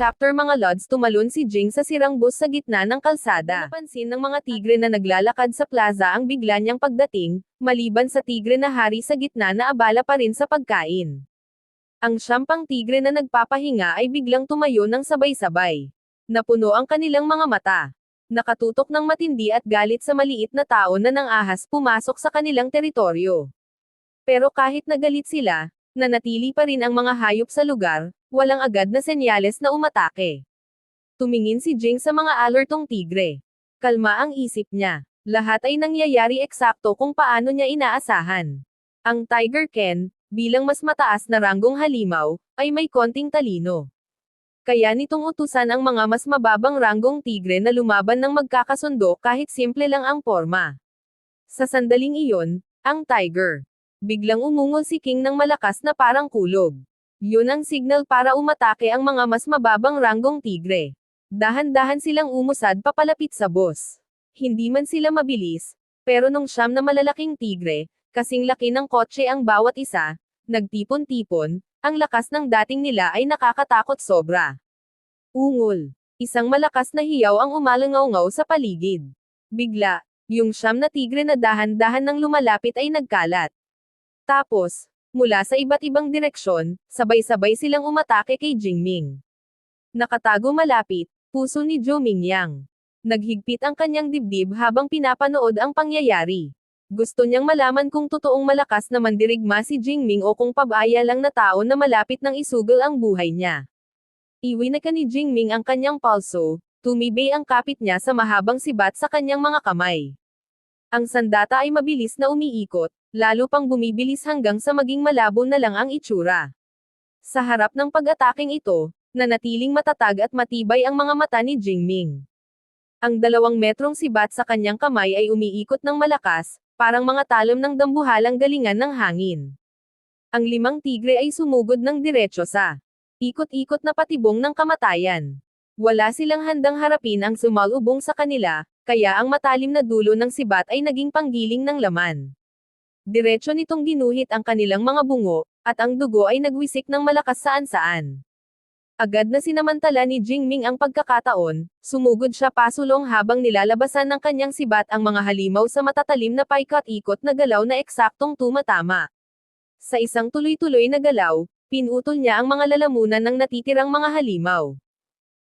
chapter mga lods tumalon si Jing sa sirang bus sa gitna ng kalsada. Napansin ng mga tigre na naglalakad sa plaza ang bigla niyang pagdating, maliban sa tigre na hari sa gitna na abala pa rin sa pagkain. Ang syampang tigre na nagpapahinga ay biglang tumayo ng sabay-sabay. Napuno ang kanilang mga mata. Nakatutok ng matindi at galit sa maliit na tao na nang ahas pumasok sa kanilang teritoryo. Pero kahit nagalit sila, nanatili pa rin ang mga hayop sa lugar, walang agad na senyales na umatake. Tumingin si Jing sa mga alertong tigre. Kalma ang isip niya. Lahat ay nangyayari eksakto kung paano niya inaasahan. Ang Tiger Ken, bilang mas mataas na ranggong halimaw, ay may konting talino. Kaya nitong utusan ang mga mas mababang ranggong tigre na lumaban ng magkakasundo kahit simple lang ang forma. Sa sandaling iyon, ang tiger. Biglang umungol si King ng malakas na parang kulog. Yun ang signal para umatake ang mga mas mababang ranggong tigre. Dahan-dahan silang umusad papalapit sa boss. Hindi man sila mabilis, pero nung siyam na malalaking tigre, kasing laki ng kotse ang bawat isa, nagtipon-tipon, ang lakas ng dating nila ay nakakatakot sobra. Ungol. Isang malakas na hiyaw ang umalangaw sa paligid. Bigla, yung siyam na tigre na dahan-dahan ng lumalapit ay nagkalat. Tapos, mula sa iba't ibang direksyon, sabay-sabay silang umatake kay Jingming. Nakatago malapit, puso ni Zhou Mingyang. Naghigpit ang kanyang dibdib habang pinapanood ang pangyayari. Gusto niyang malaman kung totoong malakas na mandirigma si Jingming o kung pabaya lang na tao na malapit nang isugal ang buhay niya. Iwi na ka ni Jingming ang kanyang palso, tumibay ang kapit niya sa mahabang sibat sa kanyang mga kamay. Ang sandata ay mabilis na umiikot, lalo pang bumibilis hanggang sa maging malabo na lang ang itsura. Sa harap ng pag-ataking ito, nanatiling matatag at matibay ang mga mata ni Jingming. Ang dalawang metrong sibat sa kanyang kamay ay umiikot ng malakas, parang mga talom ng dambuhalang galingan ng hangin. Ang limang tigre ay sumugod ng diretso sa ikot-ikot na patibong ng kamatayan. Wala silang handang harapin ang sumalubong sa kanila, kaya ang matalim na dulo ng sibat ay naging panggiling ng laman. Diretso nitong ginuhit ang kanilang mga bungo, at ang dugo ay nagwisik ng malakas saan-saan. Agad na sinamantala ni Jingming ang pagkakataon, sumugod siya pasulong habang nilalabasan ng kanyang sibat ang mga halimaw sa matatalim na paikot-ikot na galaw na eksaktong tumatama. Sa isang tuloy-tuloy na galaw, pinutol niya ang mga lalamunan ng natitirang mga halimaw.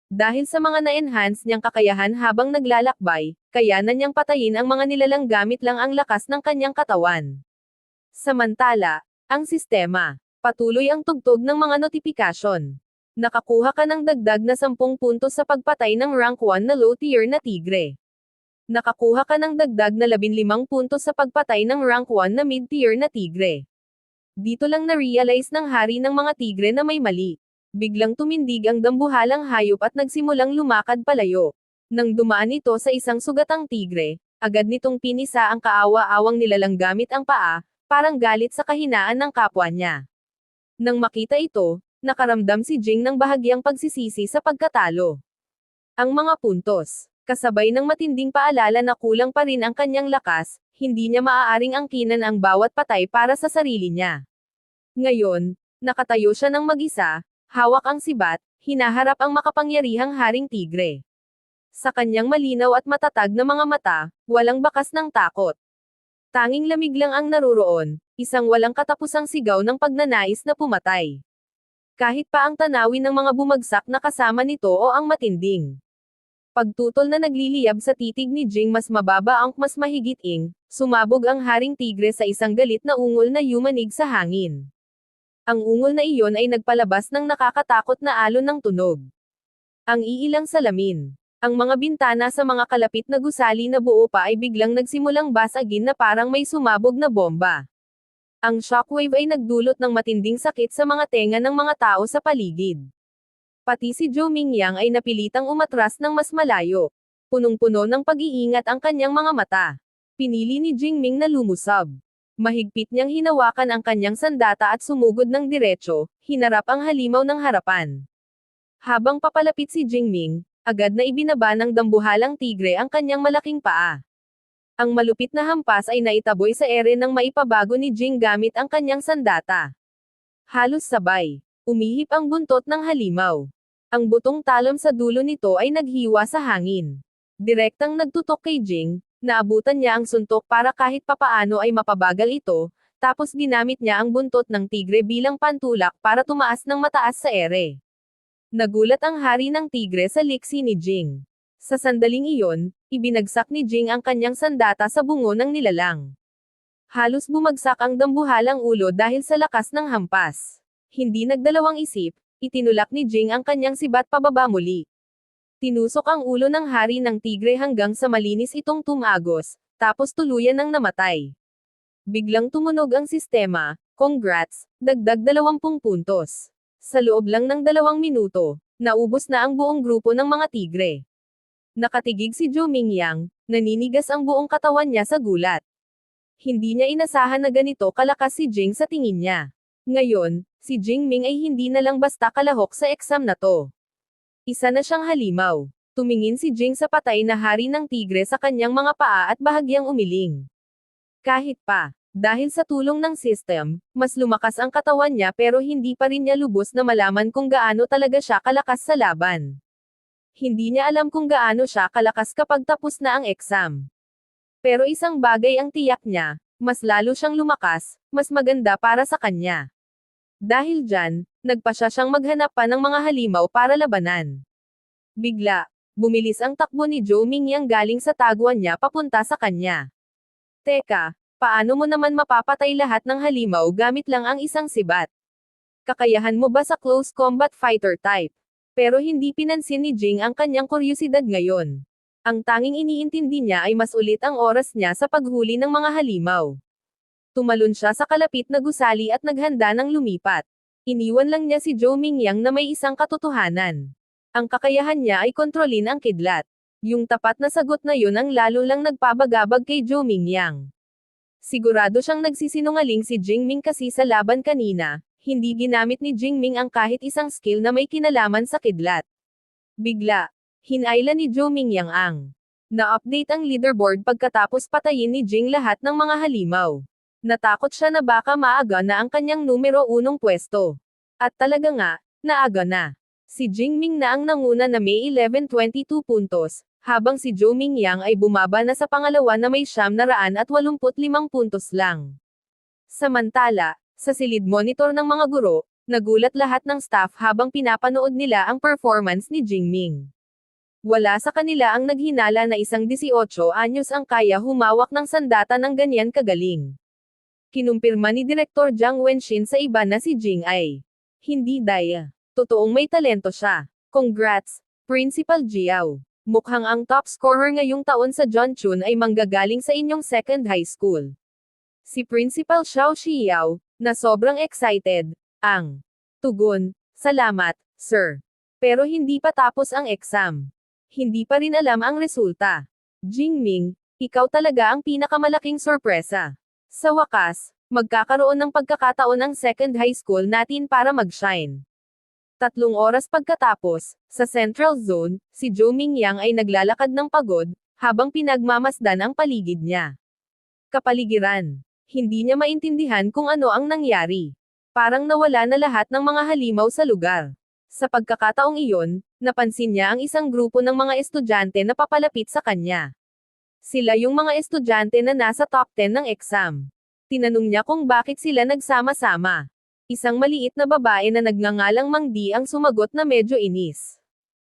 Dahil sa mga na-enhance niyang kakayahan habang naglalakbay, kayanan niyang patayin ang mga nilalang gamit lang ang lakas ng kanyang katawan. Samantala, ang sistema, patuloy ang tugtog ng mga notifikasyon. Nakakuha ka ng dagdag na 10 puntos sa pagpatay ng rank 1 na low tier na tigre. Nakakuha ka ng dagdag na 15 puntos sa pagpatay ng rank 1 na mid tier na tigre. Dito lang na-realize ng hari ng mga tigre na may mali. Biglang tumindig ang dambuhalang hayop at nagsimulang lumakad palayo. Nang dumaan ito sa isang sugatang tigre, agad nitong pinisa ang kaawa-awang nilalang gamit ang paa, parang galit sa kahinaan ng kapwa niya. Nang makita ito, nakaramdam si Jing ng bahagyang pagsisisi sa pagkatalo. Ang mga puntos, kasabay ng matinding paalala na kulang pa rin ang kanyang lakas, hindi niya maaaring angkinan ang bawat patay para sa sarili niya. Ngayon, nakatayo siya ng mag-isa, hawak ang sibat, hinaharap ang makapangyarihang haring tigre. Sa kanyang malinaw at matatag na mga mata, walang bakas ng takot. Tanging lamig lang ang naruroon, isang walang katapusang sigaw ng pagnanais na pumatay. Kahit pa ang tanawin ng mga bumagsak na kasama nito o ang matinding. Pagtutol na nagliliyab sa titig ni Jing mas mababa ang mas mahigit ing, sumabog ang haring tigre sa isang galit na ungol na yumanig sa hangin. Ang ungol na iyon ay nagpalabas ng nakakatakot na alon ng tunog. Ang iilang salamin. Ang mga bintana sa mga kalapit na gusali na buo pa ay biglang nagsimulang basagin na parang may sumabog na bomba. Ang shockwave ay nagdulot ng matinding sakit sa mga tenga ng mga tao sa paligid. Pati si Zhou Mingyang ay napilitang umatras ng mas malayo. Punong-puno ng pag-iingat ang kanyang mga mata. Pinili ni Jingming na lumusab. Mahigpit niyang hinawakan ang kanyang sandata at sumugod ng diretso, hinarap ang halimaw ng harapan. Habang papalapit si Jingming, agad na ibinaba ng dambuhalang tigre ang kanyang malaking paa. Ang malupit na hampas ay naitaboy sa ere ng maipabago ni Jing gamit ang kanyang sandata. Halos sabay, umihip ang buntot ng halimaw. Ang butong talom sa dulo nito ay naghiwa sa hangin. Direktang nagtutok kay Jing, naabutan niya ang suntok para kahit papaano ay mapabagal ito, tapos ginamit niya ang buntot ng tigre bilang pantulak para tumaas ng mataas sa ere. Nagulat ang hari ng tigre sa liksi ni Jing. Sa sandaling iyon, ibinagsak ni Jing ang kanyang sandata sa bungo ng nilalang. Halos bumagsak ang dambuhalang ulo dahil sa lakas ng hampas. Hindi nagdalawang isip, itinulak ni Jing ang kanyang sibat pababa muli. Tinusok ang ulo ng hari ng tigre hanggang sa malinis itong tumagos, tapos tuluyan ng namatay. Biglang tumunog ang sistema, congrats, dagdag 20 puntos. Sa loob lang ng dalawang minuto, naubos na ang buong grupo ng mga tigre. Nakatigig si Zhou Mingyang, naninigas ang buong katawan niya sa gulat. Hindi niya inasahan na ganito kalakas si Jing sa tingin niya. Ngayon, si Jing Ming ay hindi na lang basta kalahok sa exam na to. Isa na siyang halimaw. Tumingin si Jing sa patay na hari ng tigre sa kanyang mga paa at bahagyang umiling. Kahit pa, dahil sa tulong ng system, mas lumakas ang katawan niya pero hindi pa rin niya lubos na malaman kung gaano talaga siya kalakas sa laban. Hindi niya alam kung gaano siya kalakas kapag tapos na ang exam. Pero isang bagay ang tiyak niya, mas lalo siyang lumakas, mas maganda para sa kanya. Dahil dyan, nagpa siya siyang maghanap pa ng mga halimaw para labanan. Bigla, bumilis ang takbo ni Zhou Mingyang galing sa taguan niya papunta sa kanya. Teka, paano mo naman mapapatay lahat ng halimaw gamit lang ang isang sibat? Kakayahan mo ba sa close combat fighter type? Pero hindi pinansin ni Jing ang kanyang kuryusidad ngayon. Ang tanging iniintindi niya ay mas ulit ang oras niya sa paghuli ng mga halimaw. Tumalon siya sa kalapit na gusali at naghanda ng lumipat. Iniwan lang niya si Zhou Mingyang na may isang katotohanan. Ang kakayahan niya ay kontrolin ang kidlat. Yung tapat na sagot na yun ang lalo lang nagpabagabag kay Zhou Mingyang. Sigurado siyang nagsisinungaling si Jingming kasi sa laban kanina, hindi ginamit ni Jingming ang kahit isang skill na may kinalaman sa kidlat. Bigla, hinayla ni Zhou Mingyang ang na-update ang leaderboard pagkatapos patayin ni Jing lahat ng mga halimaw. Natakot siya na baka maaga na ang kanyang numero unong pwesto. At talaga nga, naaga na. Si Jingming na ang nanguna na may 11-22 puntos, habang si Zhou Mingyang ay bumaba na sa pangalawa na may siyam na raan at 85 puntos lang. Samantala, sa silid monitor ng mga guro, nagulat lahat ng staff habang pinapanood nila ang performance ni Jingming. Wala sa kanila ang naghinala na isang 18 anyos ang kaya humawak ng sandata ng ganyan kagaling. Kinumpirma ni Direktor Jiang Wenshin sa iba na si Jing ay hindi daya. Totoong may talento siya. Congrats, Principal Jiao. Mukhang ang top scorer ngayong taon sa John Chun ay manggagaling sa inyong second high school. Si Principal Xiao Xiao, na sobrang excited, ang tugon, salamat, sir. Pero hindi pa tapos ang exam. Hindi pa rin alam ang resulta. Jingming, ikaw talaga ang pinakamalaking sorpresa. Sa wakas, magkakaroon ng pagkakataon ang second high school natin para mag-shine. Tatlong oras pagkatapos, sa Central Zone, si Zhou Mingyang ay naglalakad ng pagod, habang pinagmamasdan ang paligid niya. Kapaligiran. Hindi niya maintindihan kung ano ang nangyari. Parang nawala na lahat ng mga halimaw sa lugar. Sa pagkakataong iyon, napansin niya ang isang grupo ng mga estudyante na papalapit sa kanya. Sila yung mga estudyante na nasa top 10 ng exam. Tinanong niya kung bakit sila nagsama-sama. Isang maliit na babae na nagngangalang Mang Di ang sumagot na medyo inis.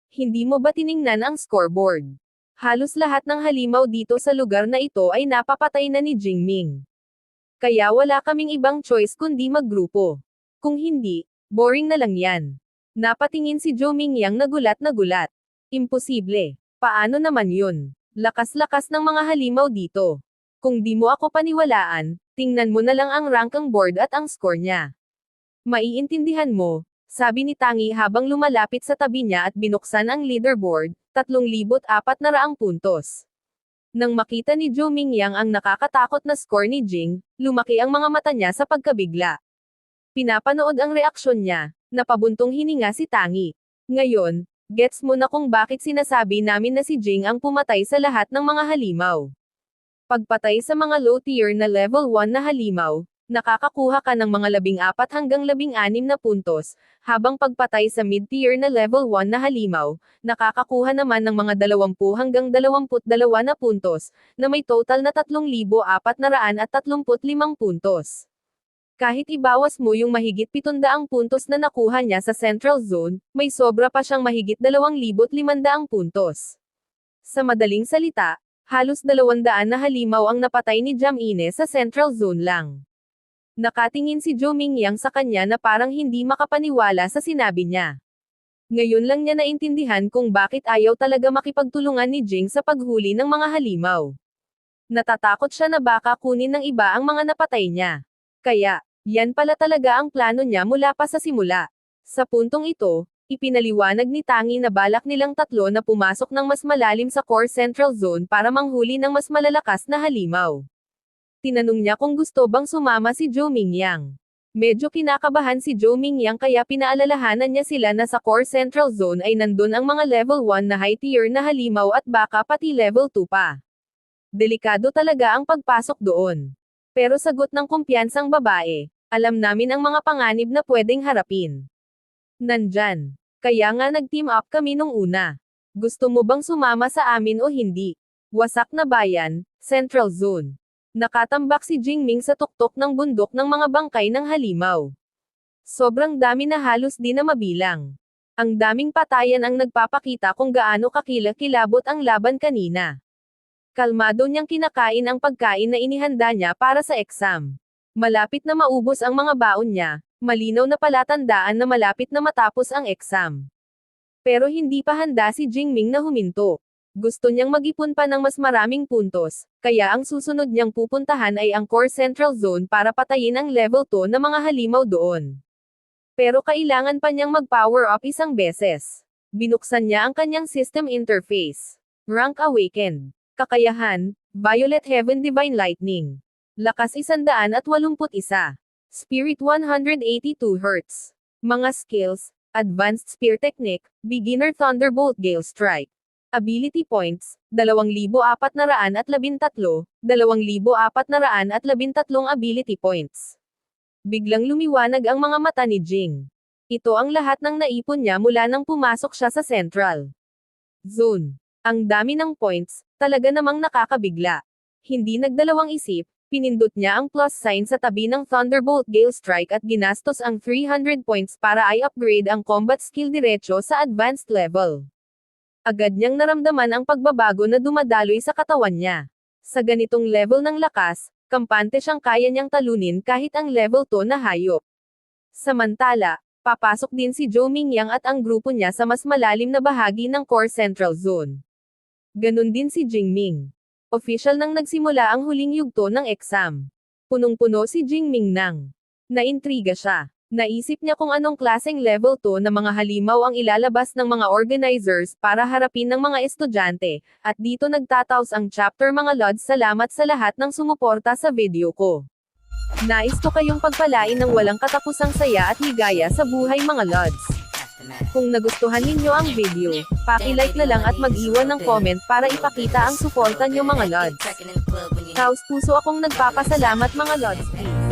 Hindi mo ba tiningnan ang scoreboard? Halos lahat ng halimaw dito sa lugar na ito ay napapatay na ni Jingming. Kaya wala kaming ibang choice kundi maggrupo. Kung hindi, boring na lang yan. Napatingin si Zhou Mingyang nagulat na gulat. Imposible. Paano naman yun? Lakas-lakas ng mga halimaw dito. Kung di mo ako paniwalaan, tingnan mo na lang ang rankang board at ang score niya. Maiintindihan mo, sabi ni Tangi habang lumalapit sa tabi niya at binuksan ang leaderboard, 3,400 puntos. Nang makita ni Zhou Mingyang ang nakakatakot na score ni Jing, lumaki ang mga mata niya sa pagkabigla. Pinapanood ang reaksyon niya, napabuntong hininga si Tangi. Ngayon, gets mo na kung bakit sinasabi namin na si Jing ang pumatay sa lahat ng mga halimaw. Pagpatay sa mga low tier na level 1 na halimaw, Nakakakuha ka ng mga labing apat hanggang labing anim na puntos, habang pagpatay sa mid-tier na level 1 na halimaw, nakakakuha naman ng mga 20 hanggang 22 na puntos, na may total na 3,435 puntos. Kahit ibawas mo yung mahigit 700 puntos na nakuha niya sa Central Zone, may sobra pa siyang mahigit 2,500 puntos. Sa madaling salita, halos 200 na halimaw ang napatay ni Jam Ine sa Central Zone lang. Nakatingin si Jo Mingyang sa kanya na parang hindi makapaniwala sa sinabi niya. Ngayon lang niya naintindihan kung bakit ayaw talaga makipagtulungan ni Jing sa paghuli ng mga halimaw. Natatakot siya na baka kunin ng iba ang mga napatay niya. Kaya, yan pala talaga ang plano niya mula pa sa simula. Sa puntong ito, ipinaliwanag ni Tangi na balak nilang tatlo na pumasok ng mas malalim sa core central zone para manghuli ng mas malalakas na halimaw. Tinanong niya kung gusto bang sumama si Zhou Mingyang. Medyo kinakabahan si Zhou Mingyang kaya pinaalalahanan niya sila na sa core central zone ay nandun ang mga level 1 na high tier na halimaw at baka pati level 2 pa. Delikado talaga ang pagpasok doon. Pero sagot ng kumpiyansang babae, alam namin ang mga panganib na pwedeng harapin. Nandyan. Kaya nga nag-team up kami nung una. Gusto mo bang sumama sa amin o hindi? Wasak na bayan, Central Zone. Nakatambak si Jingming sa tuktok ng bundok ng mga bangkay ng halimaw. Sobrang dami na halos di na mabilang. Ang daming patayan ang nagpapakita kung gaano kakila-kilabot ang laban kanina. Kalmado niyang kinakain ang pagkain na inihanda niya para sa exam. Malapit na maubos ang mga baon niya, malinaw na palatandaan na malapit na matapos ang exam. Pero hindi pa handa si Jingming na huminto. Gusto niyang mag-ipon pa ng mas maraming puntos, kaya ang susunod niyang pupuntahan ay ang Core Central Zone para patayin ang level 2 na mga halimaw doon. Pero kailangan pa niyang mag-power up isang beses. Binuksan niya ang kanyang system interface. Rank Awakened. Kakayahan, Violet Heaven Divine Lightning. Lakas 181. Spirit 182 Hz. Mga skills, Advanced Spear Technique, Beginner Thunderbolt Gale Strike. Ability points, 2,413, 2,413 ability points. Biglang lumiwanag ang mga mata ni Jing. Ito ang lahat ng naipon niya mula nang pumasok siya sa Central Zone. Ang dami ng points, talaga namang nakakabigla. Hindi nagdalawang isip, pinindot niya ang plus sign sa tabi ng Thunderbolt Gale Strike at ginastos ang 300 points para i-upgrade ang combat skill diretso sa advanced level. Agad niyang naramdaman ang pagbabago na dumadaloy sa katawan niya. Sa ganitong level ng lakas, kampante siyang kaya niyang talunin kahit ang level 2 na hayop. Samantala, papasok din si Zhou Mingyang at ang grupo niya sa mas malalim na bahagi ng Core Central Zone. Ganon din si Jingming. Official nang nagsimula ang huling yugto ng exam. Punong-puno si Jingming nang. Naintriga siya. Naisip niya kung anong klaseng level 2 na mga halimaw ang ilalabas ng mga organizers para harapin ng mga estudyante, at dito nagtataos ang chapter mga lods salamat sa lahat ng sumuporta sa video ko. Nais ko kayong pagpalain ng walang katapusang saya at ligaya sa buhay mga lods. Kung nagustuhan ninyo ang video, paki-like na lang at mag-iwan ng comment para ipakita ang suporta nyo mga lods. Taos puso akong nagpapasalamat mga lods.